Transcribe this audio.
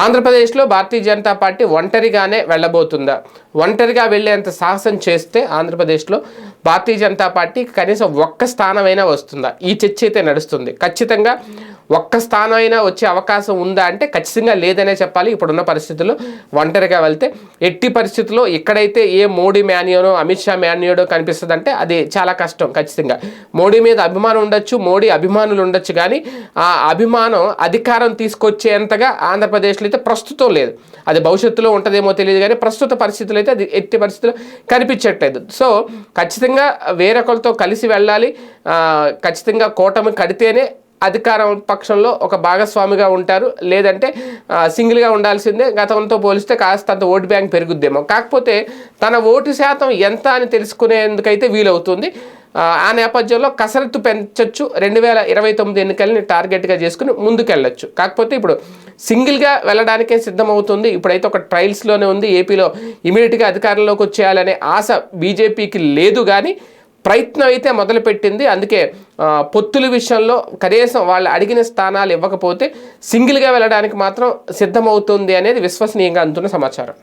ఆంధ్రప్రదేశ్లో భారతీయ జనతా పార్టీ ఒంటరిగానే వెళ్ళబోతుందా? ఒంటరిగా వెళ్ళేంత సాహసం చేస్తే ఆంధ్రప్రదేశ్లో భారతీయ జనతా పార్టీ కనీసం ఒక్క స్థానమైనా వస్తుందా? ఈ చర్చ అయితే నడుస్తుంది. ఖచ్చితంగా ఒక్క స్థానం అయినా వచ్చే అవకాశం ఉందా అంటే ఖచ్చితంగా లేదనే చెప్పాలి. ఇప్పుడున్న పరిస్థితుల్లో ఒంటరిగా వెళ్తే ఎట్టి పరిస్థితుల్లో ఎక్కడైతే ఏ మోడీ మాన్యోనో అమిత్ షా మాన్యోడో కనిపిస్తుంది అంటే అది చాలా కష్టం ఖచ్చితంగా. మోడీ మీద అభిమానం ఉండొచ్చు మోడీ అభిమానులు ఉండొచ్చు కానీ ఆ అభిమానం అధికారం తీసుకొచ్చేంతగా ఆంధ్రప్రదేశ్లో అయితే ప్రస్తుతం లేదు. అది భవిష్యత్తులో ఉంటుందేమో తెలియదు కానీ ప్రస్తుత పరిస్థితులు అయితే అది ఎట్టి పరిస్థితుల్లో కనిపించట్లేదు. సో ఖచ్చితంగా వేరొకరితో కలిసి వెళ్ళాలి. ఖచ్చితంగా కూటమి కడితేనే అధికారం పక్షంలో ఒక భాగస్వామిగా ఉంటారు. లేదంటే సింగిల్గా ఉండాల్సిందే. గతంతో పోలిస్తే కాస్త అంత ఓటు బ్యాంక్ పెరుగుద్దేమో. కాకపోతే తన ఓటు శాతం ఎంత అని తెలుసుకునేందుకైతే వీలవుతుంది. ఆ, ఆ నేపథ్యంలో కసరత్తు పెంచొచ్చు. రెండు వేల ఇరవై తొమ్మిది ఎన్నికల్ని టార్గెట్గా చేసుకుని ముందుకెళ్ళొచ్చు. కాకపోతే ఇప్పుడు సింగిల్గా వెళ్ళడానికే సిద్ధమవుతుంది. ఇప్పుడైతే ఒక ట్రయల్స్లోనే ఉంది. ఏపీలో ఇమీడియట్గా అధికారంలోకి వచ్చేయాలనే ఆశ బీజేపీకి లేదు కానీ ప్రయత్నం అయితే మొదలుపెట్టింది. అందుకే పొత్తుల విషయంలో కనీసం వాళ్ళు అడిగిన స్థానాలు ఇవ్వకపోతే సింగిల్గా వెళ్ళడానికి మాత్రం సిద్ధమవుతుంది అనేది విశ్వసనీయంగా అందుతున్న సమాచారం.